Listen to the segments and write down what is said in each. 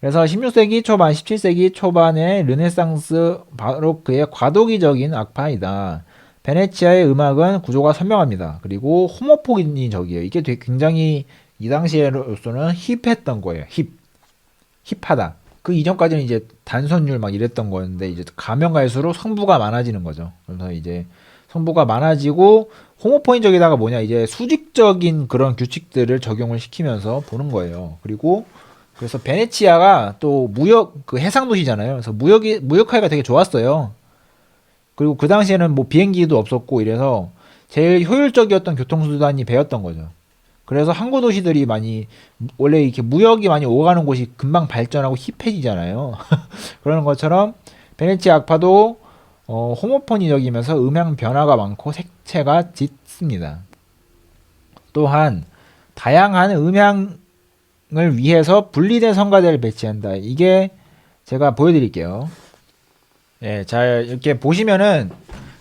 그래서 16세기 초반, 17세기 초반의 르네상스 바로크의 과도기적인 악파이다. 베네치아의 음악은 구조가 선명합니다. 그리고 호모포니적이에요. 이게 되게 굉장히 이 당시에로서는 힙했던 거예요. 힙. 힙하다. 그 이전까지는 이제 단선율 막 이랬던 거였는데 이제 가면 갈수록 성부가 많아지는 거죠. 그래서 이제 성부가 많아지고 호모포인적이다가 뭐냐 이제 수직적인 그런 규칙들을 적용을 시키면서 보는 거예요. 그리고 그래서 베네치아가 또 무역 그 해상 도시잖아요. 그래서 무역이 무역하기가 되게 좋았어요. 그리고 그 당시에는 뭐 비행기도 없었고 이래서 제일 효율적이었던 교통수단이 배였던 거죠. 그래서 항구 도시들이 많이 원래 이렇게 무역이 많이 오가는 곳이 금방 발전하고 힙해지잖아요. 그러는 것처럼 베네치아 악파도 어, 호모포니적이면서 음향 변화가 많고 색채가 짙습니다. 또한 다양한 음향 을 위해서 분리된 성가대를 배치한다. 이게 제가 보여드릴게요. 예, 잘 이렇게 보시면은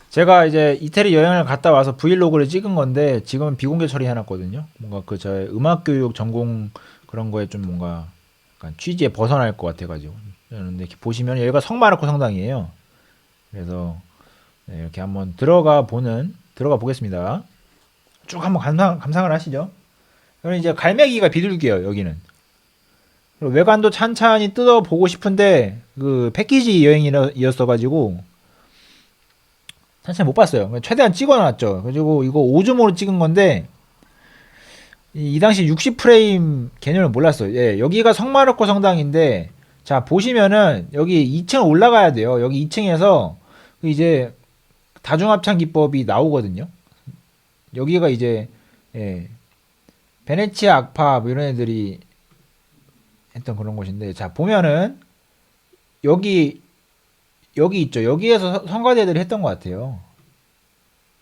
제가 이제 이태리 여행을 갔다 와서 브이로그를 찍은 건데 지금은 비공개 처리해놨거든요. 뭔가 그 저의 음악 교육 전공 그런 거에 좀 뭔가 약간 취지에 벗어날 것 같아가지고 그런데 이렇게 보시면 여기가 성마르코 성당이에요. 그래서 네, 이렇게 한번 들어가 보는 들어가 보겠습니다. 쭉 한번 감상 감상을 하시죠. 그럼 이제 갈매기가 비둘기예요 여기는. 외관도 찬찬히 뜯어 보고 싶은데 그 패키지 여행이었어 가지고 찬찬히 못 봤어요. 최대한 찍어놨죠. 그리고 이거 오즈모로 찍은 건데 이, 이 당시 60 프레임 개념을 몰랐어요. 예, 여기가 성마르코 성당인데 자 보시면은 여기 2층 올라가야 돼요. 여기 2층에서 이제 다중합창 기법이 나오거든요. 여기가 이제 예, 베네치아 악파 뭐 이런 애들이 했던 그런 곳인데 자 보면은 여기 여기 있죠. 여기에서 서- 성가대들이 했던 것 같아요.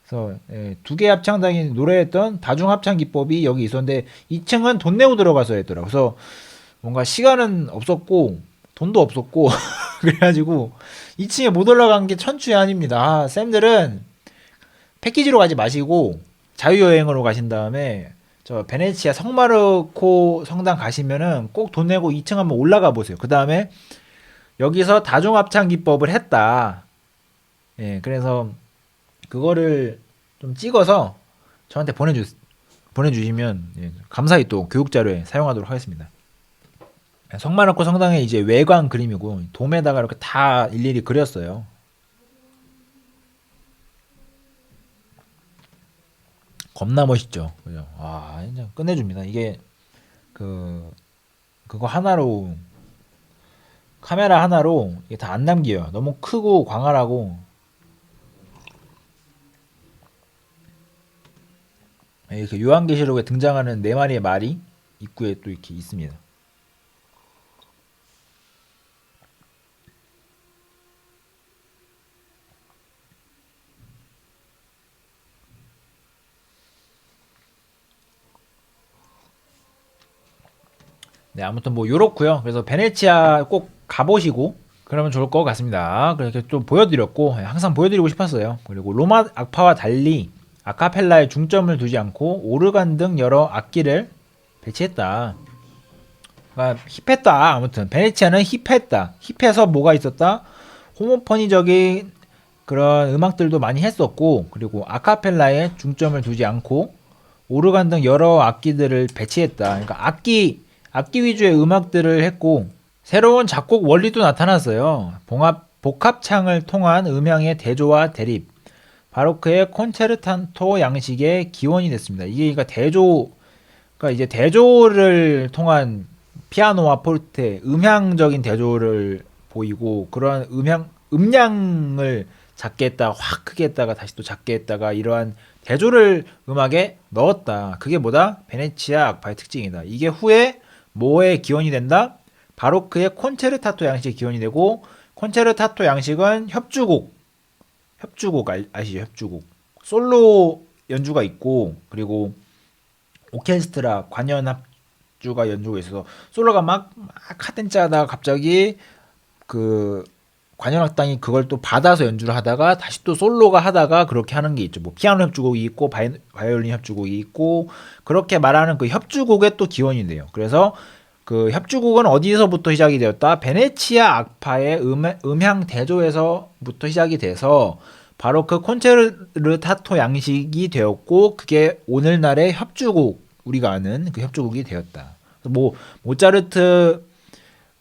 그래서 예, 두개 합창단이 노래했던 다중 합창 기법이 여기 있었는데 2층은 돈 내고 들어가서 했더라. 그래서 뭔가 시간은 없었고 돈도 없었고 그래가지고 2층에 못 올라간 게 천추의 아닙니다. 아, 쌤들은 패키지로 가지 마시고 자유여행으로 가신 다음에 저 베네치아 성마르코 성당 가시면은 꼭 돈 내고 2층 한번 올라가 보세요. 그 다음에 여기서 다중합창 기법을 했다. 예, 그래서 그거를 좀 찍어서 저한테 보내주 보내주시면 예, 감사히 또 교육 자료에 사용하도록 하겠습니다. 성마르코 성당의 이제 외관 그림이고 돔에다가 이렇게 다 일일이 그렸어요. 겁나 멋있죠. 그죠? 아, 진짜 끝내줍니다. 이게 그 그거 하나로 카메라 하나로 이게 다 안 남겨요. 너무 크고 광활하고 이렇게 요한계시록에 등장하는 네 마리의 말이 입구에 또 이렇게 있습니다. 네, 아무튼 뭐 요렇고요. 그래서 베네치아 꼭 가보시고 그러면 좋을 것 같습니다. 그렇게 좀 보여드렸고 예, 항상 보여드리고 싶었어요. 그리고 로마 악파와 달리 아카펠라에 중점을 두지 않고 오르간 등 여러 악기를 배치했다. 그러니까 힙했다. 아무튼 베네치아는 힙했다. 힙해서 뭐가 있었다? 호모포니적인 그런 음악들도 많이 했었고 그리고 아카펠라에 중점을 두지 않고 오르간 등 여러 악기들을 배치했다. 그러니까 악기 악기 위주의 음악들을 했고 새로운 작곡 원리도 나타났어요. 봉합 복합창을 통한 음향의 대조와 대립. 바로크의 콘체르탄토 양식의 기원이 됐습니다. 이게 그러니까 대조 그러니까 이제 대조를 통한 피아노와 포르테 음향적인 대조를 보이고 그러한 음향 음량을 작게 했다 확 크게 했다가 다시 또 작게 했다가 이러한 대조를 음악에 넣었다. 그게 뭐다? 베네치아 악파의 특징이다. 이게 후에 뭐의 기원이 된다? 바로크의 콘체르타토 양식의 기원이 되고 콘체르타토 양식은 협주곡 협주곡 알, 아시죠? 협주곡 솔로 연주가 있고 그리고 오케스트라 관현 합주가 연주가 있어서 솔로가 막, 막 카덴짜 하다가 갑자기 그 관현악당이 그걸 또 받아서 연주를 하다가 다시 또 솔로가 하다가 그렇게 하는 게 있죠. 뭐 피아노 협주곡이 있고 바이, 바이올린 협주곡이 있고 그렇게 말하는 그 협주곡의 또 기원이 돼요. 그래서 그 협주곡은 어디서부터 시작이 되었다? 베네치아 악파의 음, 음향 대조에서부터 시작이 돼서 바로 그 콘체르타토 양식이 되었고 그게 오늘날의 협주곡 우리가 아는 그 협주곡이 되었다. 뭐 모차르트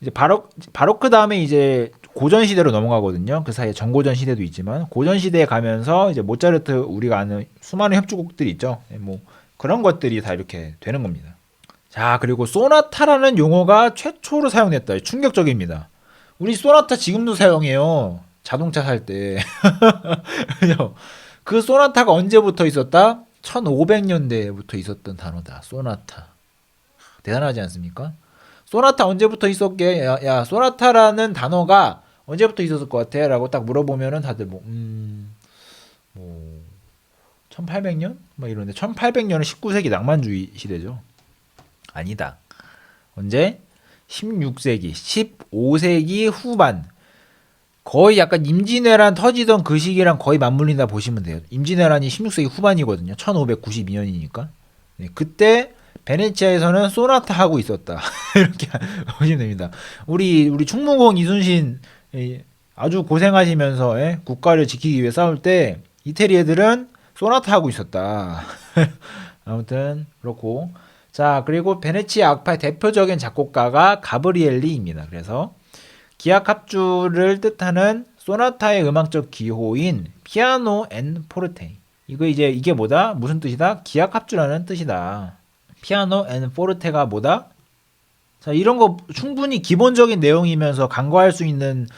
이제 바로 바로크 다음에 이제 고전 시대로 넘어가거든요. 그 사이에 정고전 시대도 있지만 고전 시대에 가면서 이제 모차르트 우리가 아는 수많은 협주곡들이 있죠. 예, 뭐 그런 것들이 다 이렇게 되는 겁니다. 자, 그리고 소나타라는 용어가 최초로 사용됐다. 충격적입니다. 우리 소나타 지금도 사용해요. 자동차 살 때. 그 소나타가 언제부터 있었다? 1500년대부터 있었던 단어다. 소나타. 대단하지 않습니까? 소나타 언제부터 있었게? 야, 야, 소나타라는 단어가 언제부터 있었을 것 같아? 라고 딱 물어보면은 다들 뭐, 음, 뭐, 1800년? 막 이러는데, 1800년은 19세기 낭만주의 시대죠. 아니다. 언제? 16세기, 15세기 후반. 거의 약간 임진왜란 터지던 그 시기랑 거의 맞물린다 보시면 돼요. 임진왜란이 16세기 후반이거든요. 1592년이니까. 네, 그때 베네치아에서는 소나타 하고 있었다. 이렇게 보시면 됩니다. 우리 우리 충무공 이순신 이, 아주 고생하시면서 예, 국가를 지키기 위해 싸울 때 이태리 애들은 소나타 하고 있었다. 아무튼 그렇고 자 그리고 베네치아 악파의 대표적인 작곡가가 가브리엘리입니다. 그래서 기악 합주를 뜻하는 소나타의 음악적 기호인 피아노 앤 포르테. 이거 이제 이게 뭐다? 무슨 뜻이다? 기악 합주라는 뜻이다. 피아노 앤 포르테가 뭐다? 자, 이런 거 충분히 기본적인 내용이면서 간과할 수 있는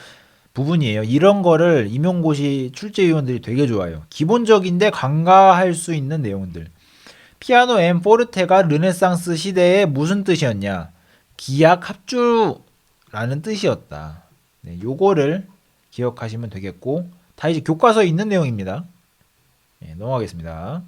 부분이에요. 이런 거를 임용고시 출제위원들이 되게 좋아해요. 기본적인데 간과할 수 있는 내용들. 피아노 앤 포르테가 르네상스 시대에 무슨 뜻이었냐? 기악 합주라는 뜻이었다. 네, 요거를 기억하시면 되겠고, 다 이제 교과서에 있는 내용입니다. 네, 넘어가겠습니다.